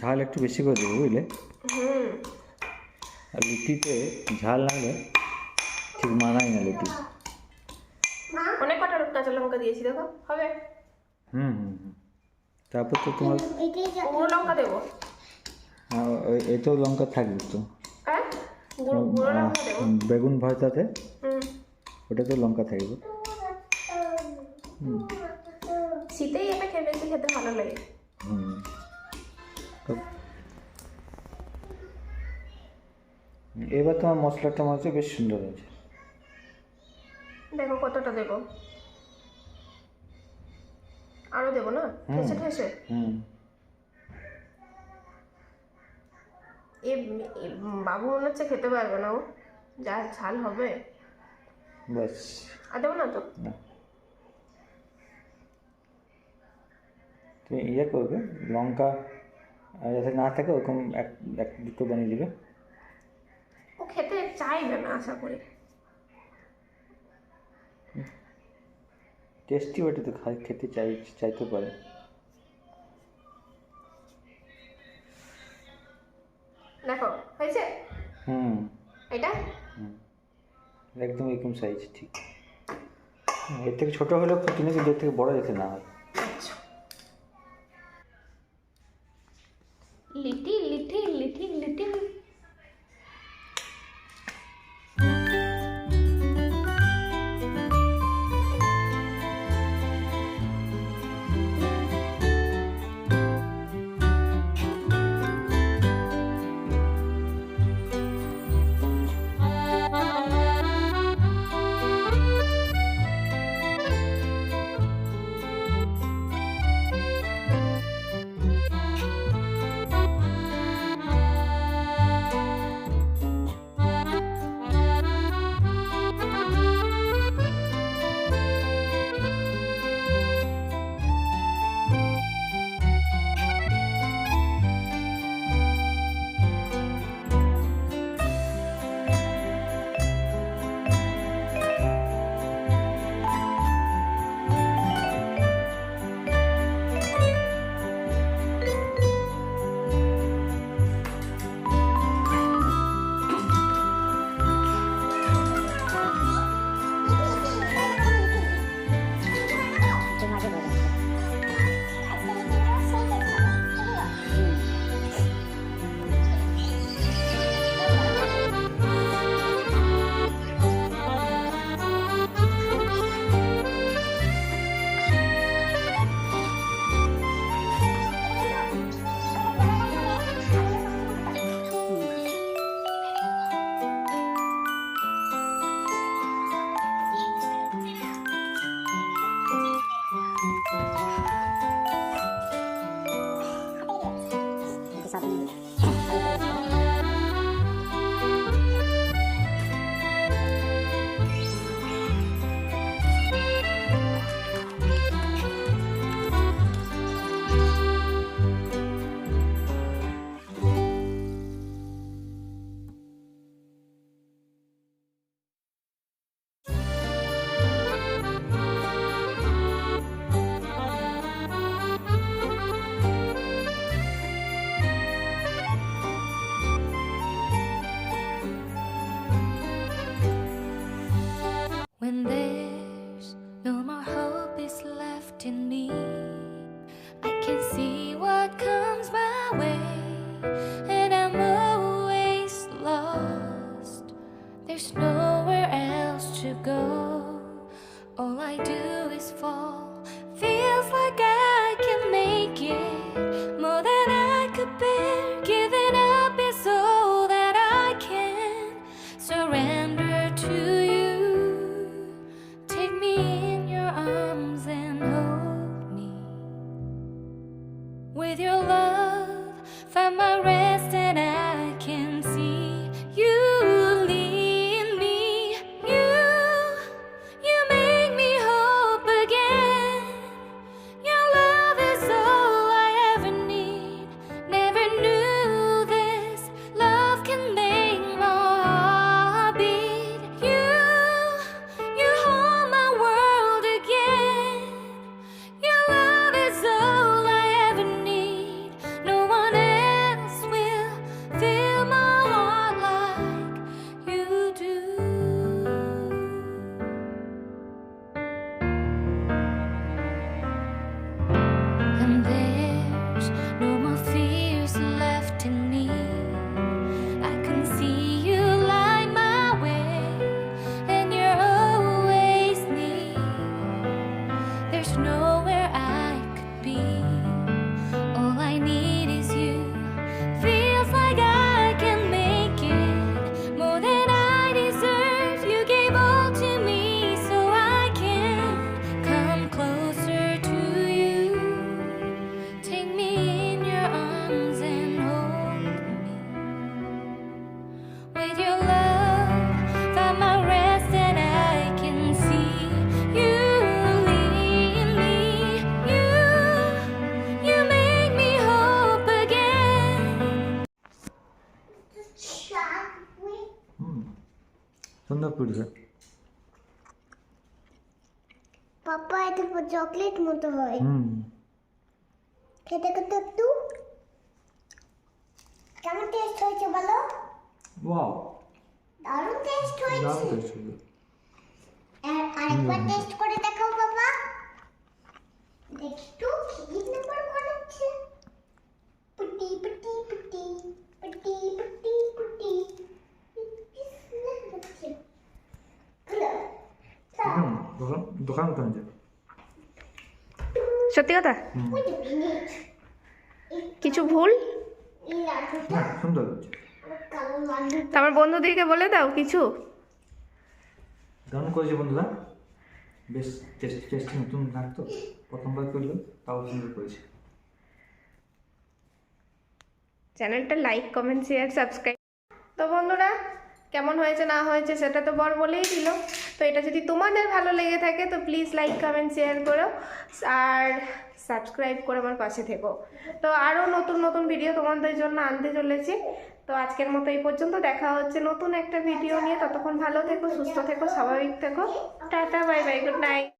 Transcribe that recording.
ঝাল একটু বেশি করে দেবো বুঝলে? হুম। আর লুচিতে ঝাল না হলে ঠিক মানায় না লুচি অনেক কটা কাঁচা লঙ্কা দিয়েছি দেখো হবে? হুম হুম হুম। তারপর তো তোমার গুঁড়ো লঙ্কা দেবো। ওই- এতেও লঙ্কা থাকবে তো। হ্যাঁ? বেগুন ভর্তাতে হুম। ওটাতেও লঙ্কা থাকবে। হুম শীতেই এটা বেশি খেতে ভালো লাগে। তো- এবার তোমার মশলাটা মনে হচ্ছে বেশ সুন্দর হয়েছে। দেখো কতটা দেবো। আরও দেবো না? ঠেসে ঠেসে? এ বাবু মনে হচ্ছে খেতে পারবে না ও। যা ঝাল হবে। ব্যাস। আর দেবো না তো? তুমি ইয়ে করবে লঙ্কা যাতে না থাকে ওরকম এক এক দুটো বানিয়ে দেবে। ও খেতে চাইবে না আশা করি। টেস্টি ওটা তো খাই খেতে চাই চাইতে পারে। দেখো হয়েছে? হুম। এটা? একদম এরকম সাইজ ঠিক। এর থেকে ছোটো হলেও কিনে কিন্তু এর থেকে বড় যাতে না হয়। something. In me, I can see what comes my way, and I'm always lost. There's nowhere else to go. All I do is fall. সুন্দর পুড়বে পাপা এটা চকলেট মতো হয়। হুম। খেতে খেতে একটু। কেমন টেস্ট হয়েছে বলো? ওয়াও দারুণ টেস্ট হয়েছে। দারুণ টেস্ট হয়েছে। দোকান দোকান যাবে? সত্যি কথা? কিছু ভুল? না সুন্দর হচ্ছে। কালো লাড্ডু তো আমার বন্ধুদেরকে বলে দাও কিছু। দারুণ করেছে বন্ধুরা? বেশ টেস্ট টেস্টি নতুন লাগতো প্রথমবার করল তাও সুন্দর করেছে। চ্যানেলটা লাইক কমেন্ট শেয়ার সাবস্ক্রাইব। তো বন্ধুরা কেমন হয়েছে, না হয়েছে সেটা তো বর বলেই দিল। তো এটা যদি তোমাদের ভালো লেগে থাকে, তো প্লিজ লাইক কমেন্ট শেয়ার করো আর সাবস্ক্রাইব করে আমার পাশে থেকো। তো আরও নতুন নতুন ভিডিও তোমাদের জন্য আনতে চলেছি। তো আজকের মতো এই পর্যন্ত দেখা হচ্ছে নতুন একটা ভিডিও নিয়ে। ততক্ষণ ভালো থেকো, সুস্থ থেকো, স্বাভাবিক থেকো। Tata bye bye good night